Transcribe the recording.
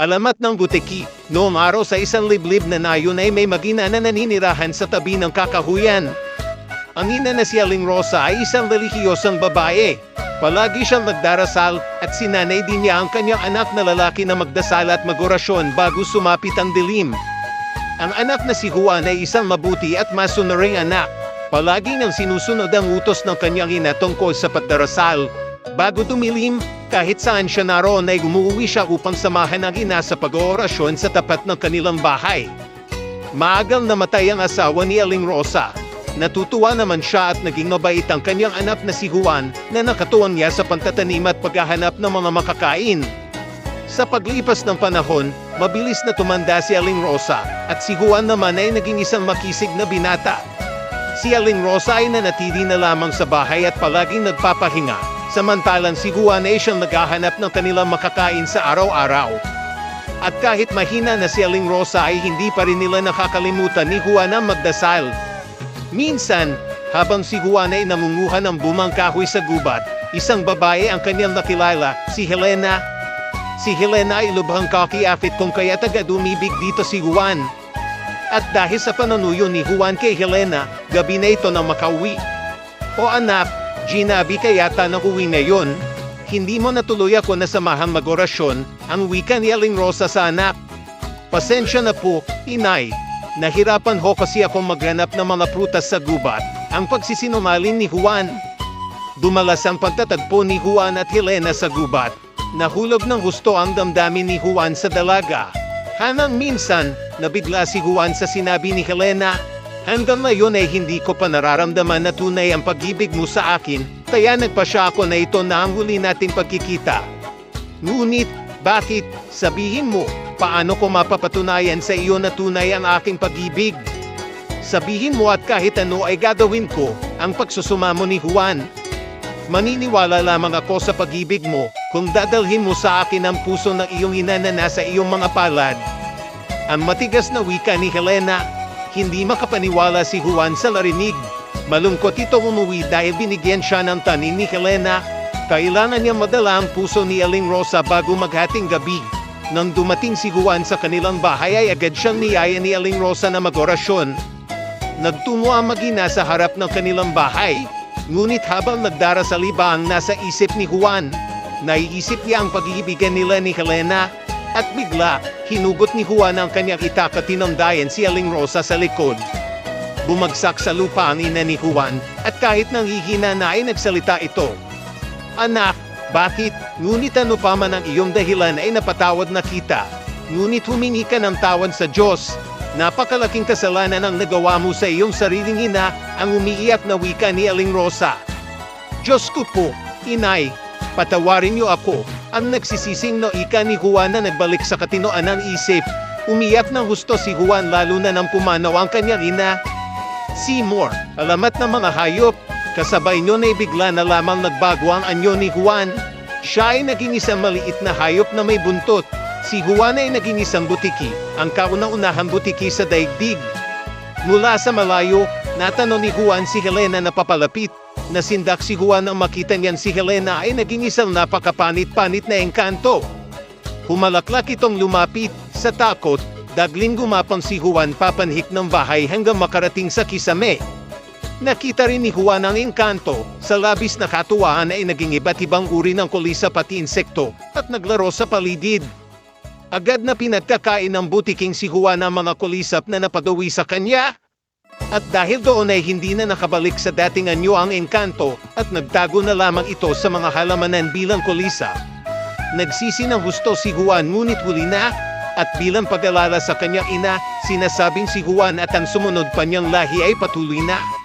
Alamat ng butiki, noong araw sa isang liblib na nayon ay may magina na naninirahan sa tabi ng kakahuyan. Ang ina na si Aling Rosa ay isang relihiyosang babae. Palagi siyang nagdarasal at sinanay din niya ang kanyang anak na lalaki na magdasal at magorasyon bago sumapit ang dilim. Ang anak na si Juan ay isang mabuti at masunuring anak. Palagi nang sinusunod ang utos ng kanyang ina tungkol sa pagdarasal. Bago dumilim, kahit saan siya naroon ay umuwi siya upang samahan ang ina sa pag-oorasyon sa tapat ng kanilang bahay. Maagang namatay ang asawa ni Aling Rosa. Natutuwa naman siya at naging mabait ang kanyang anak na si Juan na nakatuwang niya sa pantatanim at paghahanap ng mga makakain. Sa paglipas ng panahon, mabilis na tumanda si Aling Rosa at si Juan naman ay naging isang makisig na binata. Si Aling Rosa ay nanatili na lamang sa bahay at palaging nagpapahinga, samantalang si Juan ay siyang naghahanap ng kanilang makakain sa araw-araw. At kahit mahina na si Aling Rosa ay hindi pa rin nila nakakalimutan ni Juan ang magdasal. Minsan, habang si Juan ay namunguha ng bumang kahoy sa gubat, isang babae ang kanyang nakilala, si Helena. Si Helena ay lubhang kakiapit kung kaya taga dumibig dito si Juan. At dahil sa pananuyo ni Juan kay Helena, gabi na ito na makauwi. O anak, Ginabi ka yata na uwi ngayon. Hindi mo natuloy ako na samahan magorasyon ang wika ni Aling Rosa sa anak. Pasensya na po, inay. Nahirapan ho kasi ako maghanap ng mga prutas sa gubat. Ang pagsisinungaling ni Juan. Dumalas ang pagtatagpo ni Juan at Helena sa gubat. Nahulog ng gusto ang damdamin ni Juan sa dalaga. Hanang minsan, nabigla si Juan sa sinabi ni Helena, Hanggang ngayon ay hindi ko pa nararamdaman na tunay ang pag-ibig mo sa akin, kaya nagpasya ako na ito na ang huli nating pagkikita. Ngunit, bakit? Sabihin mo, paano ko mapapatunayan sa iyo na tunay ang aking pag-ibig? Sabihin mo at kahit ano ay gagawin ko, ang pagsusumamo ni Juan. Maniniwala lamang ako sa pag-ibig mo kung dadalhin mo sa akin ang puso ng iyong ina na nasa iyong mga palad. Ang matigas na wika ni Helena, hindi makapaniwala si Juan sa larinig. Malungkot ito umuwi dahil binigyan siya ng tanin ni Helena. Kailangan niya madala ang puso ni Aling Rosa bago maghating gabi. Nang dumating si Juan sa kanilang bahay ay agad siyang niyaya ni Aling Rosa na magorasyon. Nagtungo ang magina sa harap ng kanilang bahay. Ngunit habang nagdarasal iba ang nasa isip ni Juan, naiisip niya ang pag-iibigan nila ni Helena at bigla, hinugot ni Juan ang kanyang itak at tinamdayan si Aling Rosa sa likod. Bumagsak sa lupa ang ina ni Juan at kahit nanghihina na ay nagsalita ito. Anak, bakit? Ngunit ano pa man ang iyong dahilan ay napatawad na kita. Ngunit humingi ka ng tawad sa Diyos. Napakalaking kasalanan ang nagawa mo sa iyong sariling ina ang umiiyak na wika ni Aling Rosa. Diyos ko po, inay, patawarin niyo ako. Ang nagsisising no ika ni Juan na nagbalik sa katinoan ng isip. Umiyak ng husto si Juan lalo na nang pumanaw ang kanyang ina. Seymour, alamat ng mga hayop. Kasabay nyo na bigla na lamang nagbago ang anyo ni Juan. Siya ay naging isang maliit na hayop na may buntot. Si Juan ay naging isang butiki, ang kauna-unahang butiki sa daigdig. Mula sa malayo, natanong ni Juan si Helena na papalapit. Nasindak si Juan ang makita niyan si Helena ay naging isang napakapanit-panit na engkanto. Humalaklak itong lumapit, sa takot, dagling gumapang si Juan papanhik ng bahay hanggang makarating sa kisame. Nakita rin ni Juan ang engkanto, sa labis na katuwaan ay naging iba't ibang uri ng kulisa pati insekto at naglaro sa paligid. Agad na pinagkakain ng butiking si Juan ang mga kulisap na napagawi sa kanya. At dahil doon ay hindi na nakabalik sa dating anyo ang engkanto at nagtago na lamang ito sa mga halamanan bilang kulisa. Nagsisi ng husto si Juan ngunit huli na at bilang pag-alala sa kanyang ina, sinasabing si Juan at ang sumunod pa niyang lahi ay patuloy na